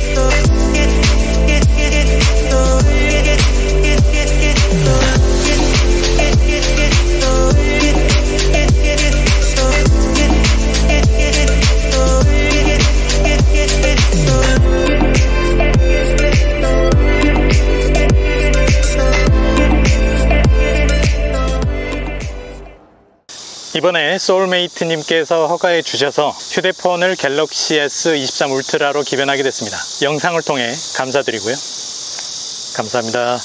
Esto 이번에 소울메이트님께서 허가해 주셔서 휴대폰을 갤럭시 S23 울트라로 기변하게 됐습니다. 영상을 통해 감사드리고요. 감사합니다.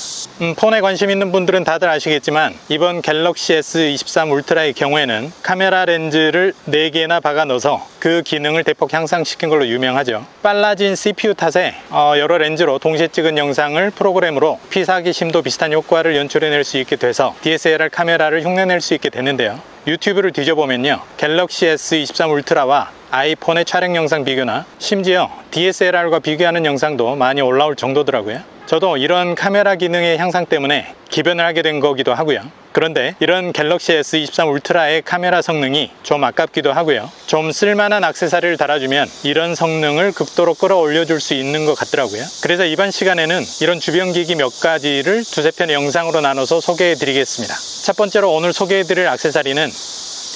음, 폰에 관심 있는 분들은 다들 아시겠지만 이번 갤럭시 S23 울트라의 경우에는 카메라 렌즈를 4개나 박아 넣어서 그 기능을 대폭 향상시킨 걸로 유명하죠. 빨라진 CPU 탓에 어, 여러 렌즈로 동시에 찍은 영상을 프로그램으로 피사기 심도 비슷한 효과를 연출해낼 수 있게 돼서 DSLR 카메라를 흉내낼 수 있게 됐는데요. 유튜브를 뒤져보면요. 갤럭시 S23 울트라와 아이폰의 촬영 영상 비교나 심지어 DSLR과 비교하는 영상도 많이 올라올 정도더라고요. 저도 이런 카메라 기능의 향상 때문에 기변을 하게 된 거기도 하고요. 그런데 이런 갤럭시 S23 울트라의 카메라 성능이 좀 아깝기도 하고요. 좀 쓸만한 액세서리를 달아주면 이런 성능을 극도로 끌어올려 줄 수 있는 것 같더라고요. 그래서 이번 시간에는 이런 주변 기기 몇 가지를 두세 편의 영상으로 나눠서 소개해 드리겠습니다. 첫 번째로 오늘 소개해 드릴 액세서리는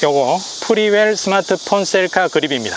요거 프리웰 스마트폰 셀카 그립입니다.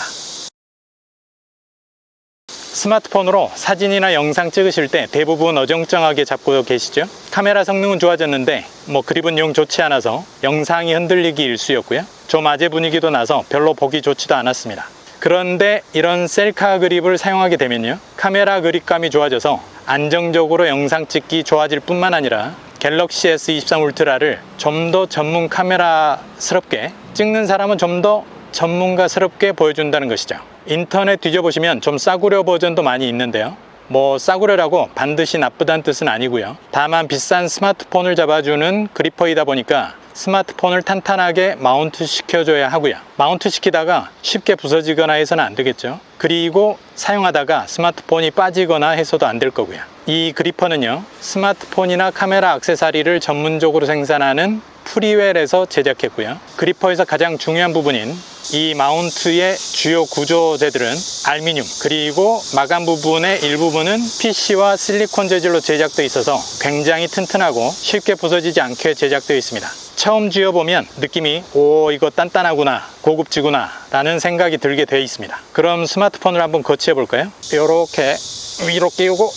스마트폰으로 사진이나 영상 찍으실 때 대부분 어정쩡하게 잡고 계시죠? 카메라 성능은 좋아졌는데 뭐 그립은 영 좋지 않아서 영상이 흔들리기 일쑤였고요. 좀 아재 분위기도 나서 별로 보기 좋지도 않았습니다. 그런데 이런 셀카 그립을 사용하게 되면요. 카메라 그립감이 좋아져서 안정적으로 영상 찍기 좋아질 뿐만 아니라 갤럭시 S23 울트라를 좀 더 전문 카메라스럽게 찍는 사람은 좀 더 전문가스럽게 보여준다는 것이죠. 인터넷 뒤져보시면 좀 싸구려 버전도 많이 있는데요. 뭐 싸구려라고 반드시 나쁘다는 뜻은 아니고요. 다만 비싼 스마트폰을 잡아주는 그리퍼이다 보니까 스마트폰을 탄탄하게 마운트 시켜줘야 하고요. 마운트 시키다가 쉽게 부서지거나 해서는 안 되겠죠. 그리고 사용하다가 스마트폰이 빠지거나 해서도 안 될 거고요. 이 그리퍼는요, 스마트폰이나 카메라 액세서리를 전문적으로 생산하는 프리웰에서 제작했고요. 그리퍼에서 가장 중요한 부분인 이 마운트의 주요 구조재들은 알미늄 그리고 마감 부분의 일부분은 PC와 실리콘 재질로 제작되어 있어서 굉장히 튼튼하고 쉽게 부서지지 않게 제작되어 있습니다. 처음 쥐어보면 느낌이 오 이거 단단하구나 고급지구나 라는 생각이 들게 되어 있습니다. 그럼 스마트폰을 한번 거치해 볼까요? 이렇게 위로 끼우고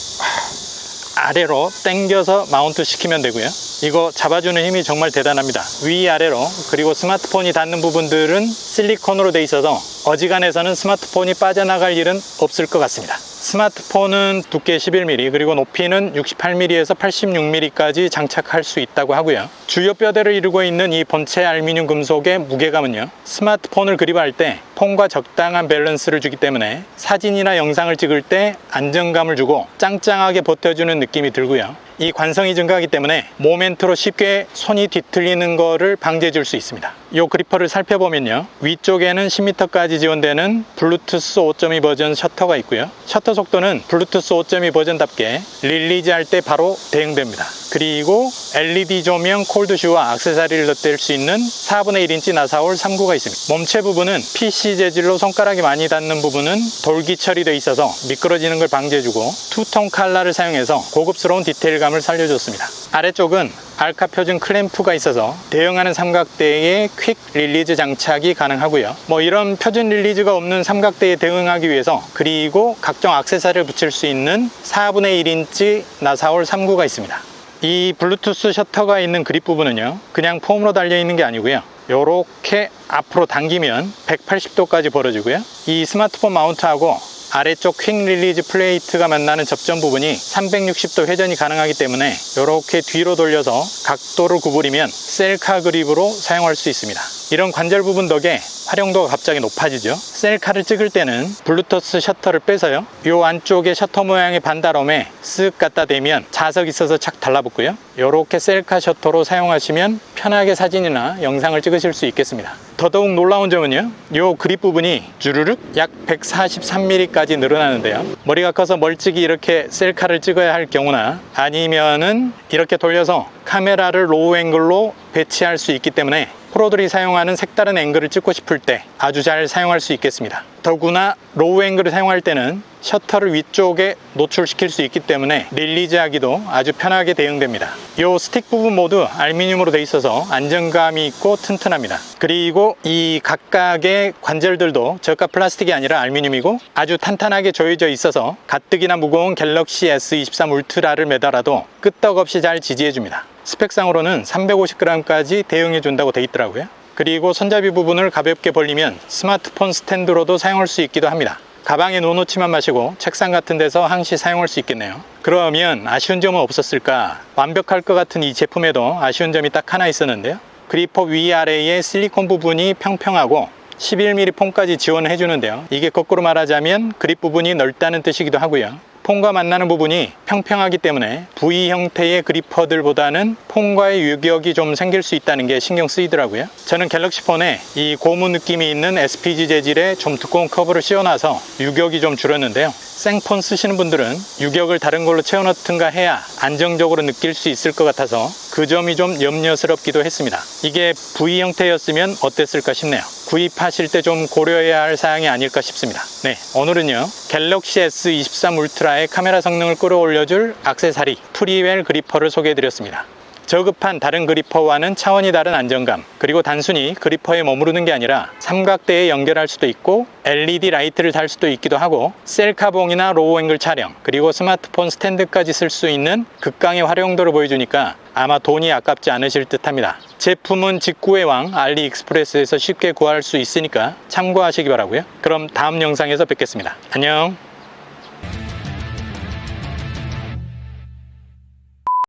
아래로 당겨서 마운트 시키면 되고요. 이거 잡아주는 힘이 정말 대단합니다. 위아래로 그리고 스마트폰이 닿는 부분들은 실리콘으로 돼 있어서 어지간해서는 스마트폰이 빠져나갈 일은 없을 것 같습니다. 스마트폰은 두께 11mm 그리고 높이는 68mm에서 86mm까지 장착할 수 있다고 하고요. 주요 뼈대를 이루고 있는 이 본체 알루미늄 금속의 무게감은요. 스마트폰을 그립할 때 폰과 적당한 밸런스를 주기 때문에 사진이나 영상을 찍을 때 안정감을 주고 짱짱하게 버텨주는 느낌이 들고요. 이 관성이 증가하기 때문에 모멘트로 쉽게 손이 뒤틀리는 것을 방지해 줄 수 있습니다. 이 그리퍼를 살펴보면요. 위쪽에는 10m까지 지원되는 블루투스 5.2 버전 셔터가 있고요. 셔터 속도는 블루투스 5.2 버전답게 릴리즈 할 때 바로 대응됩니다. 그리고 LED 조명 콜드슈와 액세서리를 덧댈 수 있는 4분의 1인치 나사올 3구가 있습니다. 몸체 부분은 PC 재질로 손가락이 많이 닿는 부분은 돌기 처리되어 있어서 미끄러지는 걸 방지해주고 투톤 칼라를 사용해서 고급스러운 디테일감을 살려줬습니다. 아래쪽은 알카 표준 클램프가 있어서 대응하는 삼각대에 퀵 릴리즈 장착이 가능하고요. 뭐 이런 표준 릴리즈가 없는 삼각대에 대응하기 위해서 그리고 각종 액세서리를 붙일 수 있는 4분의 1인치 나사올 3구가 있습니다. 이 블루투스 셔터가 있는 그립 부분은요 그냥 폼으로 달려 있는 게 아니고요. 이렇게 앞으로 당기면 180도까지 벌어지고요. 이 스마트폰 마운트하고 아래쪽 퀵 릴리즈 플레이트가 만나는 접점 부분이 360도 회전이 가능하기 때문에 이렇게 뒤로 돌려서 각도를 구부리면 셀카 그립으로 사용할 수 있습니다 이런 관절 부분 덕에 활용도가 갑자기 높아지죠. 셀카를 찍을 때는 블루투스 셔터를 빼서요. 이 안쪽에 셔터 모양의 반다롬에 쓱 갖다 대면 자석 있어서 착 달라붙고요. 이렇게 셀카 셔터로 사용하시면 편하게 사진이나 영상을 찍으실 수 있겠습니다. 더더욱 놀라운 점은요. 이 그립 부분이 주르륵 약 143mm까지 늘어나는데요. 머리가 커서 멀찍이 이렇게 셀카를 찍어야 할 경우나 아니면은 이렇게 돌려서 카메라를 로우 앵글로 배치할 수 있기 때문에 프로들이 사용하는 색다른 앵글을 찍고 싶을 때 아주 잘 사용할 수 있겠습니다. 더구나 로우 앵글을 사용할 때는 셔터를 위쪽에 노출시킬 수 있기 때문에 릴리즈하기도 아주 편하게 대응됩니다. 이 스틱 부분 모두 알루미늄으로 되어 있어서 안정감이 있고 튼튼합니다. 그리고 이 각각의 관절들도 저가 플라스틱이 아니라 알루미늄이고 아주 탄탄하게 조여져 있어서 가뜩이나 무거운 갤럭시 S23 울트라를 매달아도 끄떡없이 잘 지지해줍니다. 스펙상으로는 350g까지 대응해 준다고 돼 있더라고요. 그리고 손잡이 부분을 가볍게 벌리면 스마트폰 스탠드로도 사용할 수 있기도 합니다. 가방에 넣어놓지만 마시고 책상 같은 데서 항시 사용할 수 있겠네요. 그러면 아쉬운 점은 없었을까? 완벽할 것 같은 이 제품에도 아쉬운 점이 딱 하나 있었는데요. 그리퍼 위아래의 실리콘 부분이 평평하고 11mm 폼까지 지원을 해주는데요. 이게 거꾸로 말하자면 그립 부분이 넓다는 뜻이기도 하고요. 폼과 만나는 부분이 평평하기 때문에 V 형태의 그리퍼들보다는 폼과의 유격이 좀 생길 수 있다는 게 신경 쓰이더라고요. 저는 갤럭시 폰에 이 고무 느낌이 있는 SPG 재질의 좀 두꺼운 커버를 씌워놔서 유격이 좀 줄었는데요. 생폰 쓰시는 분들은 유격을 다른 걸로 채워넣든가 해야 안정적으로 느낄 수 있을 것 같아서 그 점이 좀 염려스럽기도 했습니다. 이게 V 형태였으면 어땠을까 싶네요. 구입하실 때 좀 고려해야 할 사항이 아닐까 싶습니다. 네, 오늘은요. 갤럭시 S23 울트라의 카메라 성능을 끌어올려줄 악세사리 프리웰 그리퍼를 소개해드렸습니다. 저급한 다른 그리퍼와는 차원이 다른 안정감 그리고 단순히 그리퍼에 머무르는 게 아니라 삼각대에 연결할 수도 있고 LED 라이트를 달 수도 있기도 하고 셀카봉이나 로우 앵글 촬영 그리고 스마트폰 스탠드까지 쓸 수 있는 극강의 활용도를 보여주니까 아마 돈이 아깝지 않으실 듯 합니다. 제품은 직구의 왕 알리익스프레스에서 쉽게 구할 수 있으니까 참고하시기 바라고요. 그럼 다음 영상에서 뵙겠습니다. 안녕